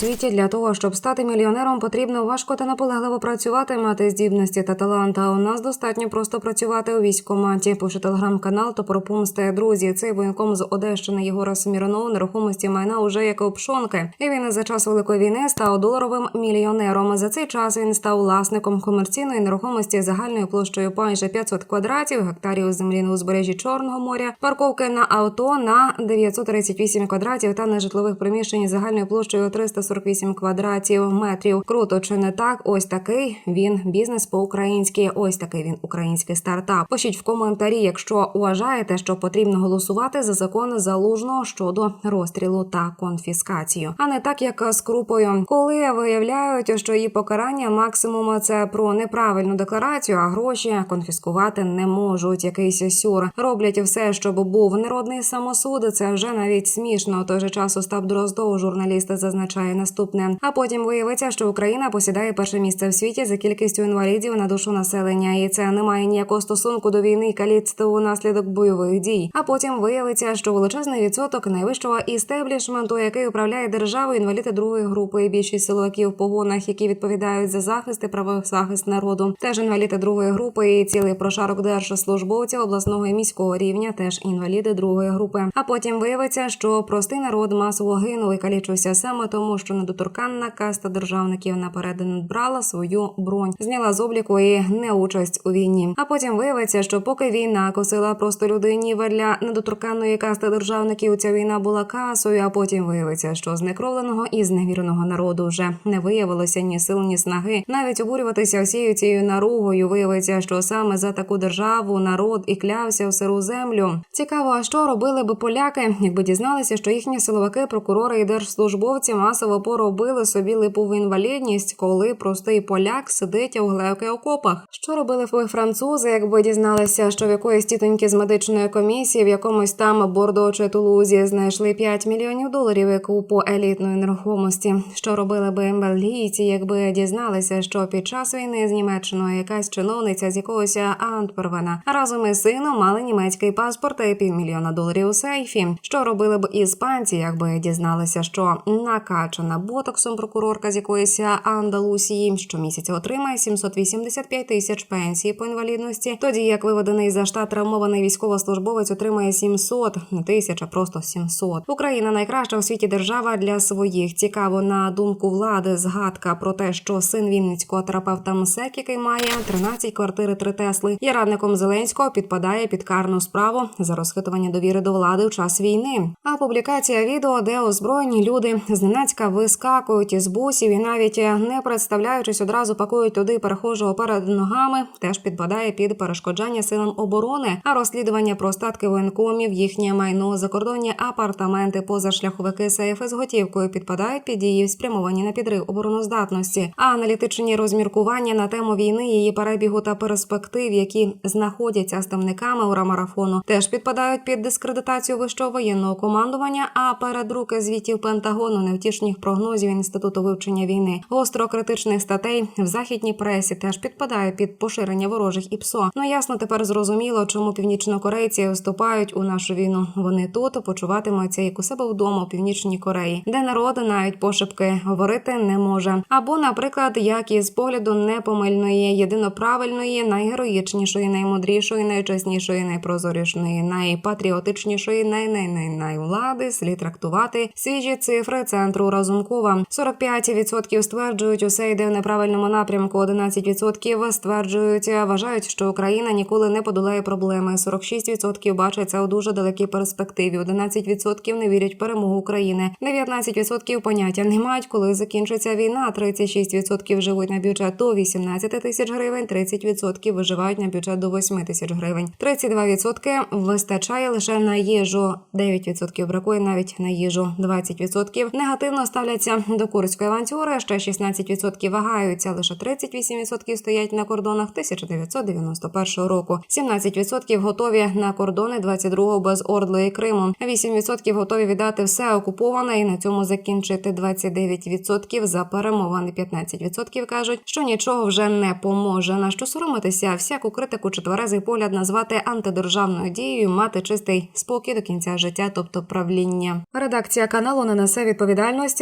кажуть, для того, щоб стати мільйонером, потрібно важко та наполегливо працювати, мати здібності та талант. А у нас достатньо просто працювати у військкоматі. Пише телеграм-канал Топоропумсте. Друзі, цей воєнком з Одещини Єгора Смірнов нерухомості майна уже як опшонки. І він за час великої війни став доларовим мільйонером. За цей час він став власником комерційної нерухомості загальною площею майже 500 квадратів, гектарів землі на узбережжі Чорного моря, парковки на авто на 938 квадратів та нежитлових приміщень загальною площею 348 квадратів метрів. Круто чи не так? Ось такий він бізнес по-українськи. Ось такий він український стартап. Пишіть в коментарі, якщо вважаєте, що потрібно голосувати за закон залужного щодо розстрілу та конфіскацію, а не так, як з крупою, коли виявляють, що її покарання максимум це про неправильну декларацію, а гроші конфіскувати не можуть. Якийсь сюр роблять все, щоб був народний самосуд. Це вже навіть смішно. Той же час Остап Дроздов, журналіст, зазначає наступне. А потім виявиться, що Україна посідає перше місце в світі за кількістю інвалідів на душу населення, і це не має ніякого стосунку до війни і каліцтва унаслідок бойових дій. А потім виявиться, що величезний відсоток найвищого істеблішменту, який управляє державою, інваліди другої групи, і більшість силовиків в погонах, які відповідають за захист і правозахист народу, теж інваліди другої групи і цілий прошарок держслужбовців обласного і міського рівня, теж інваліди другої групи. А потім виявиться, що простий народ масово гинув і калічився саме тому, що недоторканна каста державників наперед брала свою бронь, зняла з обліку і неучасть у війні. А потім виявиться, що поки війна косила просто людині для недоторканної касти державників, ця війна була касою. А потім виявиться, що знекровленого і зневіреного народу вже не виявилося ні сил, ні снаги. Навіть обурюватися всією цією наругою. Виявиться, що саме за таку державу народ і клявся в сиру землю. Цікаво, а що робили би поляки, якби дізналися, що їхні силовики, прокурори і держслужбовці масово поробили собі липову інвалідність, коли простий поляк сидить у глевки окопах. Що робили б французи, якби дізналися, що в якоїсь тітоньки з медичної комісії в якомусь там Бордо чи Тулузі знайшли 5 мільйонів доларів як купу елітної нерухомості. Що робили би бельгійці, якби дізналися, що під час війни з Німеччиною якась чиновниця з якогось Антвервена разом із сином мали німецький паспорт і півмільйона доларів у сейфі. Що робили б іспанці, якби дізналися, що накачана ботоксом прокурорка з якоїсь Андалусії щомісяця отримає 785 тисяч пенсії по інвалідності, тоді як виведений за штат травмований військовослужбовець отримає 700, не тисяч, а просто 700. Україна найкраща у світі держава для своїх. Цікаво на думку влади. Згадка про те, що син Вінницького терапевта МСЕК, який має 13 квартири, 3 Тесли, є радником Зеленського, підпадає під карну справу за розхитування довіри до влади у час війни. А публікація відео, де озброєні люди зненацька вискакують із бусів і навіть не представляючись, одразу пакують туди перехожого перед ногами, теж підпадає під перешкоджання силам оборони, а розслідування про статки воєнкомів, їхнє майно, закордонні апартаменти, позашляховики сейфи з готівкою підпадають під дії, спрямовані на підрив обороноздатності, а аналітичні розміркування на тему війни, її перебігу та перспектив, які знаходяться ставниками урамарафону, теж підпадають під дискредитацію вищого воєнного командування. А перед руки звітів Пентагону невтішних прогнозів інституту вивчення війни, гостро критичних статей в західній пресі теж підпадає під поширення ворожих і ПСО. Ну ясно, тепер зрозуміло, чому північнокорейці вступають у нашу війну. Вони тут почуватимуться як у себе вдома у північній Кореї, де народ навіть пошепки говорити не може. Або, наприклад, як із погляду непомильної, єдиноправильної, найгероїчнішої, наймудрішої, найчеснішої, найпрозорішої, найпатріотичнішої, най най най най влади слід трактувати свіжі цифри центру Разумкова. 45% стверджують, усе йде в неправильному напрямку. 11% стверджують, вважають, що Україна ніколи не подолає проблеми. 46% бачать це у дуже далекій перспективі. 11% не вірять в перемогу України. 19% поняття не мають, коли закінчиться війна. 36% живуть на бюджет до 18 тисяч гривень. 30% виживають на бюджет до 8 тисяч гривень. 32% вистачає лише на їжу. 9% бракує навіть на їжу. 20% негативно ставляться до курської авантюри. Ще 16% вагаються. Лише 38% стоять на кордонах 1991 року. 17% готові на кордони 22-го без Ордли і Криму. 8% готові віддати все окуповане і на цьому закінчити 29% за перемовини. 15% кажуть, що нічого вже не поможе. На що соромитися? Всяку критику чи тверезий погляд назвати антидержавною дією, мати чистий спокій до кінця життя, тобто правління. Редакція каналу не несе відповідальності